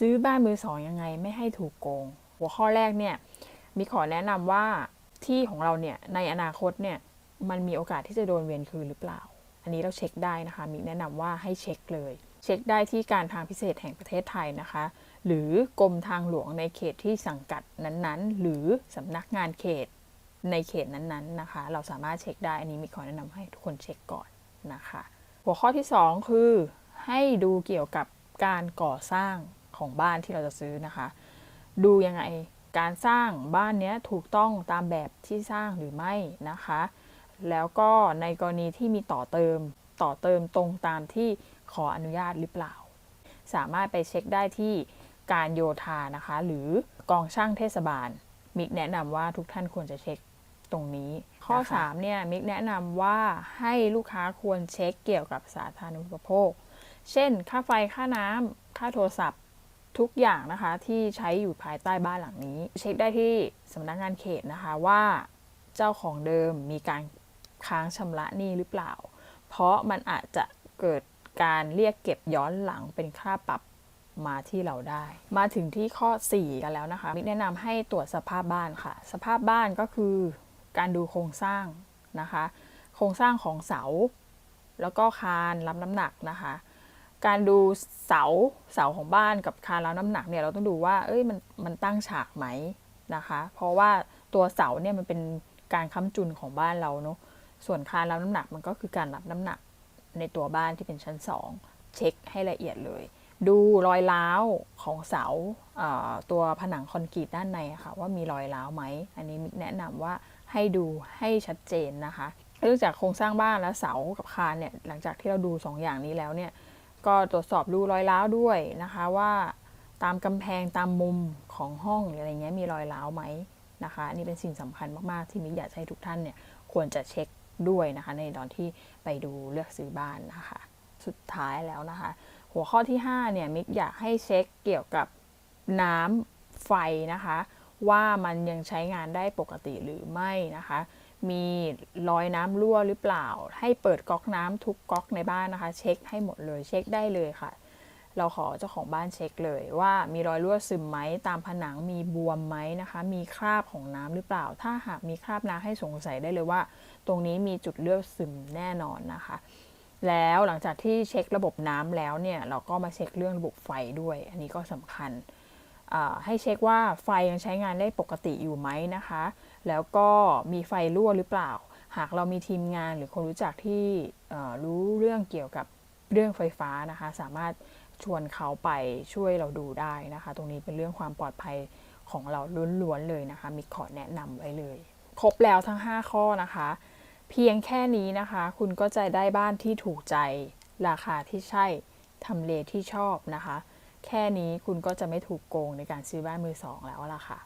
ซื้อบ้านมือสองยังไงไม่ให้ถูกโกง หัวข้อแรกเนี่ยมีขอแนะนำว่าที่ของเราเนี่ยในอนาคตเนี่ยมันมีโอกาสที่จะโดนเวียนคืนหรือเปล่า อันนี้เราเช็คได้นะคะ มีแนะนำว่าให้เช็คเลย เช็คได้ที่การทางพิเศษแห่งประเทศไทยนะคะ หรือกรมทางหลวงในเขตที่สังกัดนั้นๆ หรือสำนักงานเขตในเขตนั้นๆนะคะ เราสามารถเช็คได้ อันนี้มีขอแนะนำให้ทุกคนเช็คก่อนนะคะ หัวข้อที่ 2 คือให้ดูเกี่ยวกับการก่อสร้าง ของบ้านที่เราจะซื้อนะคะ ดูยังไงการสร้างบ้านเนี้ยถูกต้องตามแบบที่สร้างหรือไม่นะคะ แล้วก็ในกรณีที่มีต่อเติมต่อเติมตรงตามที่ขออนุญาตหรือเปล่า สามารถไปเช็คได้ที่การโยธานะคะ หรือกองช่างเทศบาล มิกแนะนำว่าทุกท่านควรจะเช็คตรงนี้ ข้อนะคะ3เนี่ย มิกแนะนำว่าให้ลูกค้าควรเช็คเกี่ยวกับสาธารณูปโภค เช่น ค่าไฟค่าน้ำค่าโทรศัพท์ ทุกอย่างนะคะที่ใช้อยู่ภายใต้บ้านหลังนี้ เช็คได้ที่สำนักงานเขตนะคะว่าเจ้าของเดิมมีการค้างชำระหนี้หรือเปล่า เพราะมันอาจจะเกิดการเรียกเก็บย้อนหลังเป็นค่าปรับมาที่เราได้ มาถึงที่ข้อ 4 กันแล้วนะคะมิแนะนำให้ตรวจสภาพบ้านค่ะ สภาพบ้านก็คือการดูโครงสร้างนะคะ โครงสร้างของเสา แล้วก็คานรับน้ำหนักนะคะ การดูเสาเสาของบ้านกับคานรับน้ำหนักเนี่ยเราต้องดูว่าเอ้ยมันมันตั้งฉากไหมนะคะ เพราะว่าตัวเสาเนี่ยมันเป็นการค้ำจุนของบ้านเราเนาะส่วนคานรับน้ำหนักมันก็คือการรับน้ำหนักในตัวบ้านที่เป็นชั้น 2 เช็คให้ละเอียดเลย ดูรอยร้าวของเสาเตัวผนังคอนกรีตด้านในค่ะว่ามีรอยร้าวไหมอันนี้มิกแนะนำว่าให้ดูให้ชัดเจนนะคะเรื่องจากโครงสร้างบ้านและเสากับคานเนี่ยหลังจากที่เราดูสองอย่างนี้แล้วเนี่ย ก็ตรวจสอบดูรอยร้าวด้วยนะคะว่าตามกำแพงตามมุมของห้องอะไรเงี้ยมีรอยร้าวไหมนะคะอันนี่เป็นสิ่งสำคัญมากๆ ที่มิกอยากให้ทุกท่านเนี่ยควรจะเช็คด้วยนะคะในตอนที่ไปดูเลือกซื้อบ้านนะคะ สุดท้ายแล้วนะคะ หัวข้อที่5เนี่ยมิกอยากให้เช็คเกี่ยวกับน้ำไฟนะคะ ว่ามันยังใช้งานได้ปกติหรือไม่นะคะ มีรอยน้ำรั่วหรือเปล่า ให้เปิดก๊อกน้ำทุกก๊อกในบ้านนะคะ เช็คให้หมดเลยเช็คได้เลยค่ะ เราขอเจ้าของบ้านเช็คเลย ว่ามีรอยรั่วซึมไหมตามผนังมีบวมไหมนะคะ มีคราบของน้ำหรือเปล่า ถ้าหากมีคราบน้ำให้สงสัยได้เลยว่า ตรงนี้มีจุดเลือดซึมแน่นอนนะคะ แล้วหลังจากที่เช็คระบบน้ำแล้วเนี่ยเราก็มาเช็คเรื่องระบบไฟด้วย อันนี้ก็สำคัญ ให้เช็คว่าไฟยังใช้งานได้ปกติอยู่ไหมนะคะ แล้วก็มีไฟรั่วหรือเปล่า หากเรามีทีมงานหรือคนรู้จักที่รู้เรื่องเกี่ยวกับเรื่องไฟฟ้านะคะ สามารถชวนเขาไปช่วยเราดูได้นะคะ ตรงนี้เป็นเรื่องความปลอดภัยของเราล้วนๆเลยนะคะ มีขอแนะนำไว้เลย ครบแล้วทั้ง 5 ข้อนะคะ เพียงแค่นี้นะคะ คุณก็จะได้บ้านที่ถูกใจ ราคาที่ใช่ทำเลที่ชอบนะคะ แค่นี้คุณก็จะไม่ถูกโกงในการซื้อบ้านมือสองแล้วล่ะค่ะ